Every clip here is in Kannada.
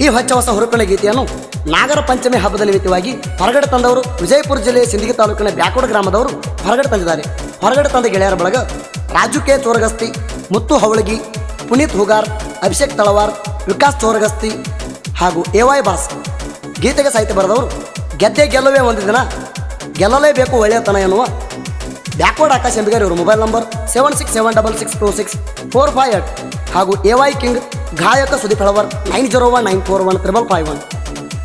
ಈ ಹೊಚ್ಚ ಹೊಸ ಹುರುಕಣೆ ಗೀತೆಯನ್ನು ನಾಗರ ಪಂಚಮಿ ಹಬ್ಬದ ನಿಮಿತ್ತವಾಗಿ ಹೊರಗಡೆ ತಂದವರು ವಿಜಯಪುರ ಜಿಲ್ಲೆಯ ಸಿಂದಗಿ ತಾಲೂಕಿನ ಬ್ಯಾಕೋಡ ಗ್ರಾಮದವರು ಹೊರಗಡೆ ತಂದಿದ್ದಾರೆ. ಹೊರಗಡೆ ತಂದ ಗೆಳೆಯರ ಬಳಗ ರಾಜು ಕೆ. ಚೋರಗಸ್ತಿ, ಮುತ್ತು ಹವಳಗಿ, ಪುನೀತ್ ಹುಗಾರ್, ಅಭಿಷೇಕ್ ತಳವಾರ್, ವಿಕಾಸ್ ಚೋರಗಸ್ತಿ ಹಾಗೂ ಎ ವೈ ಬಾಸ್ ಗೀತೆಗೆ ಸಾಹಿತ್ಯ ಬರೆದವರು ಗೆದ್ದೆ ಗೆಲ್ಲುವೆ ಒಂದು ದಿನ, ಗೆಲ್ಲಲೇಬೇಕು ಒಳ್ಳೆಯತನ ಎನ್ನುವ ಬ್ಯಾಕ್ವರ್ಡ್ ಆಕಾಶ್ ಎಂಬಿಗರ್ ಇವರು mobile number seven six seven double six two six four five eight ಹಾಗೂ ಎ ವೈ ಕಿಂಗ್ ಗಾಯಕ Sudeep Helavar, nine zero one, nine four one, triple five one.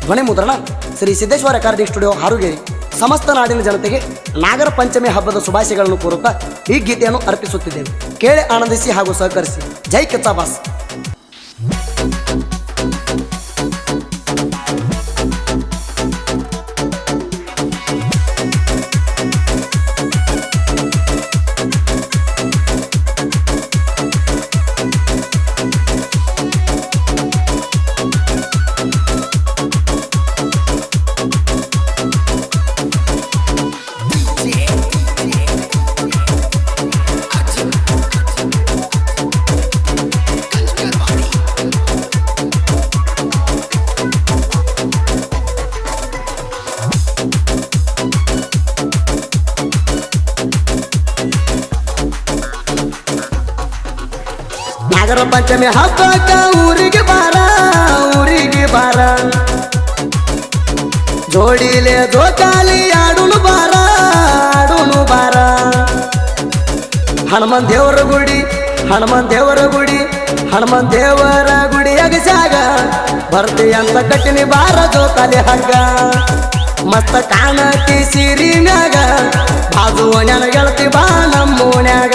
ಧ್ವನಿ ಮುದ್ರಣ, ಶ್ರೀ ಸಿದ್ದೇಶ್ವರ ರೆಕಾರ್ಡಿಂಗ್ ಸ್ಟುಡಿಯೋ ಹಾರುಗೇರಿ. ಸಮಸ್ತ ನಾಡಿನ ಜನತೆಗೆ ನಾಗರ ಪಂಚಮಿ ಹಬ್ಬದ ಶುಭಾಶಯಗಳನ್ನು ಕೋರುತ್ತಾ ಈ ಗೀತೆಯನ್ನು ಅರ್ಪಿಸುತ್ತಿದ್ದೇನೆ ಕೇಳಿ ಆನಂದಿಸಿ ಹಾಗೂ ಸಹಕರಿಸಿ. ಜೈ ಕೆಚ್ಚಾ ನಾಗರ ಪಂಚಮಿ ಹಬ್ಬಕ್ಕ ಊರಿಗೆ ಬಾರ ಊರಿಗೆ ಬಾರ. ಜೋಡಿಲೆ ಜೋಕಾಲಿ ಆಡುನು ಬಾರ ಆಡುನು ಬಾರ. ಹನುಮನ್ ದೇವರ ಗುಡಿ, ಹನುಮನ್ ದೇವರ ಗುಡಿ, ಹನುಮನ್ ದೇವರ ಗುಡಿ ಅಗಸಾಗ ಬರ್ತಿ ಅಂತ ಕಟ್ಟಿನಿ ಬಾರ ಜೋಕಾಲಿ ಹಗ್ಗ. ಮಸ್ತ ಕಾಣತಿ ಸಿರಿ ಮ್ಯಾಗ ಬಾಜು ಗೆಳತಿ ಬಾ ನಮ್ಮ ಓಣ್ಯಾಗ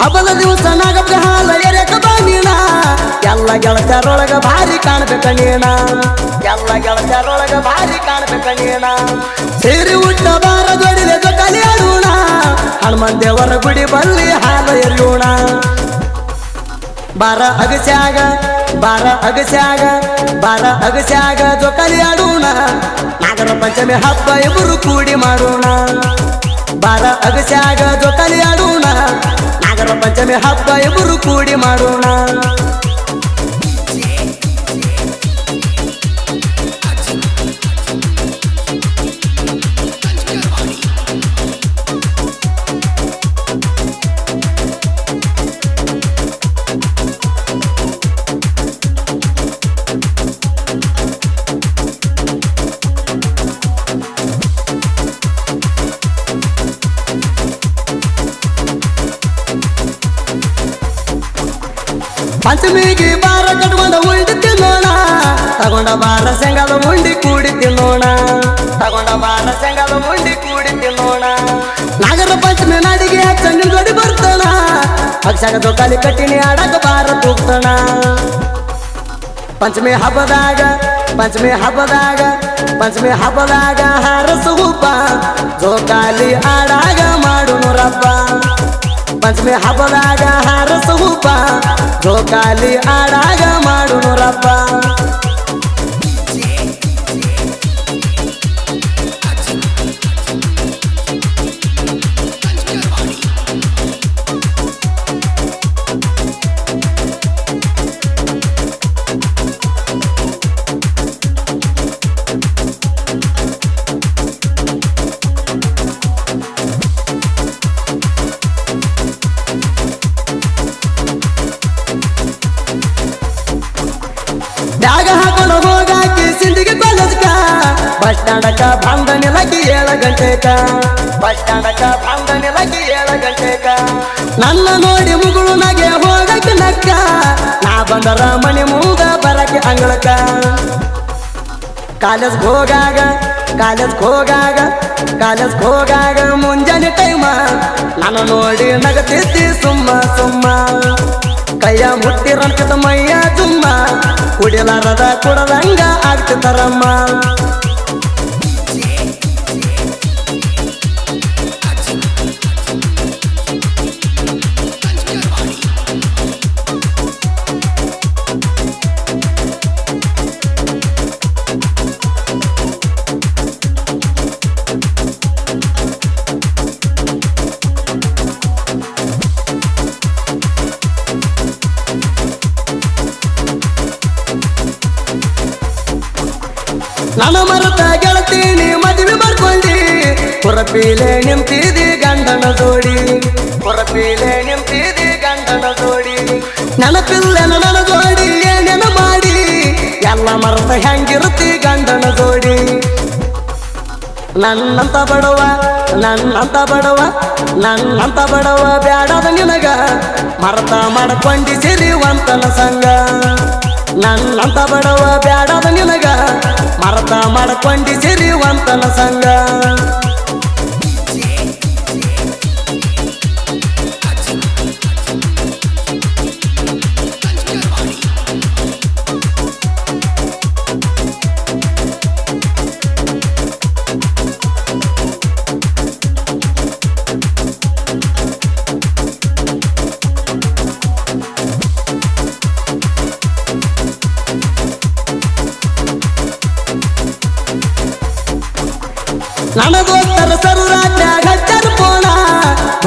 ಹಬ್ಬದ ದಿವಸ ನಾಗಪ್ಪ ಹಾಲ ಎರೆಕ ಬಾನಿನ. ಎಲ್ಲ ಗೆಳತ್ಯಾರೊಳಗ ಭಾರಿ ಕಾಣಬೇಕ ನೀನ. ಎಲ್ಲ ಗೆಳತ್ಯಾರೊಳಗ ಭಾರಿ ಕಾಣಬೇಕ ನೀನ. ಸೇರಿ ಉಟ್ಟ ಬಾರ ದೊಡಿಲೆ ಜೊತಲಿ ಆಡೋಣ ಹನುಮನ್ ದೇವರ ಗುಡಿ ಬಲ್ಲಿ ಹಾಲ ಎರಿಯೋಣ ಬಾರ ಅಗಸ್ಯಾಗ ಬಾರ ಅಗಸ್ಯಾಗ ಬಾರ ಅಗಸ್ಯಾಗ ಜೊಕಲಿ ಆಡೋಣ ನಾಗರ ಪಂಚಮಿ ಹಬ್ಬ ಇಬ್ಬರು ಕೂಡಿ ಮಾಡೋಣ. ಬಾರ ಅಗಸ್ಯಾಗ ಜೊಕಾಲಿ ಪಂಚಮಿ ಹಬ್ಬ ಇಬ್ಬರು ಕೂಡಿ ಮಾಡೋಣ. ಪಂಚಮಿಗೆ ಬಾರ ಕಟ್ಕೊಂಡ ಉಂಡಿ ತಿನ್ನೋಣ. ತಗೊಂಡ ಬಾರ ಶೇಂಗಾದ ಉಂಡಿ ಕೂಡಿ ತಿನ್ನೋಣ. ತಗೊಂಡ ಬಾರ ಶೇಂಗಾದ ಉಂಡಿ ಕೂಡಿ ತಿನ್ನೋಣ. ನಾಗರ ಪಂಚಮಿ ನಾಡಿಗೆ ಚಂದಿನ ಜೋಡಿ ಬರ್ತಾನ ಅಕ್ಷಾಗ ಜೋಕಾಲಿ ಕಟ್ಟಿನಿ ಆಡಕ ಬಾರ ತೂಗ್ತಾನ ಪಂಚಮಿ ಹಬ್ಬದಾಗ ಪಂಚಮಿ ಹಬ್ಬದಾಗ ಪಂಚಮಿ ಹಬ್ಬದಾಗ ಹಾರಸು ಹೂಪ ಜೋಕಾಲಿ ಆಡಾಗ ಮಾಡು ರಬ್ಬ ಪಂಚಮಿ ಹಬ್ಬದಾಗ ಹಾರಸು ಹೂಪ ಜೋಕಾಲಿ ಆಡಾಗ ಮಾಡುನು ಬಸ್ ಬಂದನೆ ಲಗಿ ಏಳ ಗಂಟೆಕ. ಬಸ್ ಸ್ಟ್ಯಾಂಡಕ ಬಂದ ಲಗಿ ಏಳ ಗಂಟೆಕ. ನನ್ನ ನೋಡಿ ಮುಗುಳು ನಗೆ ಹೋಗಕ್ಕೆ ನಕ್ಕ. ನಾ ಬಂದರ ಮನೆ ಮೂಗ ಬರಕ್ಕೆ ಅಂಗಳಕ. ಕಾಲೇಜ್ ಹೋಗಾಗ ಕಾಲೇಜ್ ಹೋಗಾಗ ಕಾಲೇಜ್ ಹೋಗಾಗ ಮುಂಜಾನೆ ಟೈಮ ನಾನು ನೋಡಿ ನಗತಿದ್ದಿ ಸುಮ್ಮ ಸುಮ್ಮ. ಕೈಯ ಮುಟ್ಟಿರಂತದ ಮೈಯ ತುಂಬ ಕುಡಿಲಾರದ ಕುಡದಂಗ ಆಗ್ತಿದ್ದಾರಮ್ಮ ನನ್ನ ಮರತ ಗೆಳತೀನಿ ಮದುವೆ ಮಾಡ್ಕೊಂಡಿ. ಹೊರಪೀಲೆ ನಿಂತಿದಿ ಗಂಡನ ಜೋಡಿ. ಹೊರಪೀಲೆ ನಿಂತಿದಿ ಗಂಡನ ಜೋಡಿ. ನೆನಪಿಲ್ಲ ನನ್ನ ಜೋಡಿ ಏನೇನ ಮಾಡಿ. ಎಲ್ಲ ಮರತ ಹೆಂಗಿರುತ್ತಿ ಗಂಡನ ಜೋಡಿ. ನನ್ನಂತ ಬಡವ ನನ್ನಂತ ಬಡವ ನನ್ನಂತ ಬಡವ ಬ್ಯಾಡದ ನಿನಗ. ಮರತ ಮಾಡ್ಕೊಂಡಿ, ಸಿರಿವಂತನ ಸಂಗ ನನ್ನಂತ ಬಡವ ಬ್ಯಾಡದ ನಿನಗ ಮರತ ಮಾಡ್ಕೊಂಡಿ ಸಿರಿವಂತನ ಸಂಗ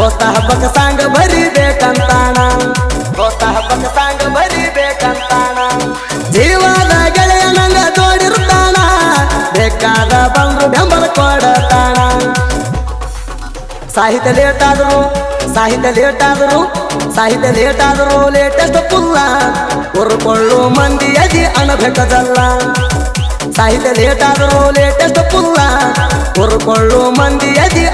ದೋಸ್ತ ಹಬ್ಬಕ್ಕೆ ಸಾಂಗ ಬರಿಬೇಕಂತಾಣ. ದೋಸ್ತ ಹಬ್ಬಕ್ಕೆ ಸಾಂಗ ಬರಿಬೇಕಂತಾಣ. ಜೀವದ ಗೆಳೆಯ ನಂಗ ಜೋಡಿರ್ತಾಣ ಬೇಕಾದ ಬಂದ್ರು ಬೆಂಬಲ ಕೊಡತಾಣ. ಸಾಹಿತ್ಯ ಲೇಟ್ ಆದ್ರು, ಸಾಹಿತ್ಯ ಲೇಟ್ ಆದ್ರು, ಸಾಹಿತ್ಯ ಲೇಟ್ ಆದ್ರು ಲೇಟೆಸ್ಟ್ ಪುಲ್ಲ. ಉರ್ಕೊಳ್ಳು ಮಂದಿ ಅದಿ ಅಣಬೇಕದಲ್ಲ ಸಾಹಿತ್ಯ ಲೇಟ್ ಆದರೂ ಲೇಟೆಸ್ಟ್ ಪುಲ್ಲ. ಉರ್ಕೊಳ್ಳು ಮಂದಿ ಅದಿ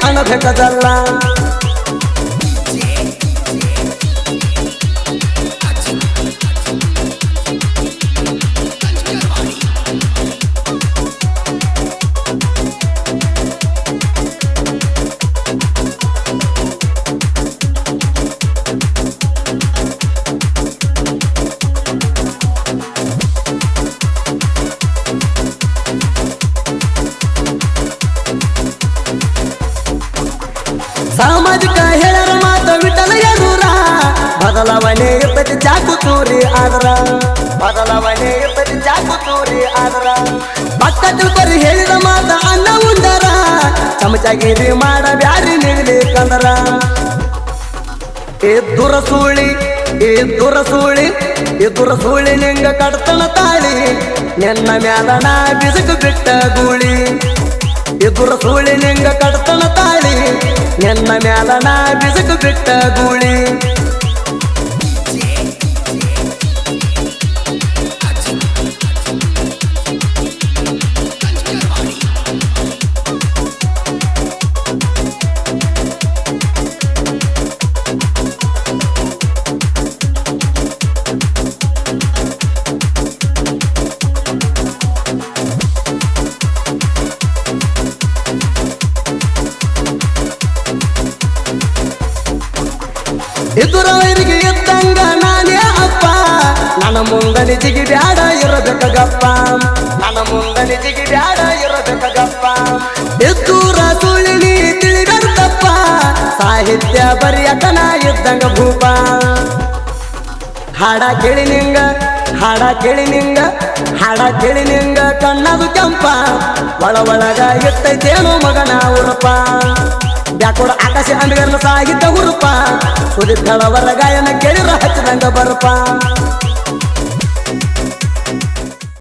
ಸಾಮಾಜಿಕ ಹೇಳರ ಮಾತ ವಿಠಲ ಎದುರ. ಬದಲಾವಣೆ ಇರ್ತದೆ ಚಾಕು ತೋರಿ ಆದ್ರ. ಬದಲಾವಣೆ ಇರ್ತದೆ ಚಾಕು ತೋರಿ ಆದ್ರ. ಭಕ್ತ ತಿಳ್ಕೊರಿ ಹೇಳಿದ ಮಾತ ಅನ್ನ ಉಂಡರ ಚಮಚಗಿರಿ ಮಾಡ ಬ್ಯಾರಿ ಕಂದರ. ಎದ್ದುರ ಸೂಳಿ ಎದ್ದುರ ಸೂಳಿ ಎದುರ ಸೂಳಿ ನಿಂಗ ಕಡ್ತನ ತಾಳಿ. ನಿನ್ನ ನಾ ಬಿಸಕು ಬಿಟ್ಟ ಗೂಳಿ ಎದುರ ಸೂಳಿ ನಿಂಗ ಕಡ್ತನ ತಾಳಿ. ನಿನ್ನ ಮ್ಯಾಲ ನಾ ಬಿಸಕು ಬಿಟ್ಟ ಗೂಳಿ ಎದುರವರಿಗೆ ಎತ್ತಂಗ ನಾನೇ ಅಪ್ಪ. ನನ್ನ ಮುಂದನೆ ಜಿಗಿಡ್ಯಾಡ ಇರಬೇಕಗಪ್ಪ. ನನ್ನ ಮುಂದನೆ ಜಿಗಿಡ್ಯಾಡ ಇರಬೇಕಗಪ್ಪ. ಎದ್ದೂರ ಸುಳ್ಳಿ ನೀ ತಿಳಿಗರ್ತಪ್ಪ ಸಾಹಿತ್ಯ ಬರಿಯಕನ ಇದ್ದಂಗ ಭೂಪ. ಹಾಡ ಕೇಳಿ ನಿಂಗ, ಹಾಡ ಕೇಳಿ ನಿಂಗ, ಹಾಡ ಕೇಳಿ ನಿಂಗ ಕಣ್ಣದು ಕೆಂಪ. ಒಳ ಒಳಗ ಎತ್ತೈತೇನೋ ಮಗನ ಉರಪ. ಬ್ಯಾಕೋಡ ಆಕಾಶ ಅಂಬಿಗರ್ನ ಸಾಗಿದ್ದ ಹುರುಪ. ಸುದೀಪ್ ಗಾಯನ ಕೇಳಿರ ಹಚ್ಚಿದಂಗ ಬರಪ.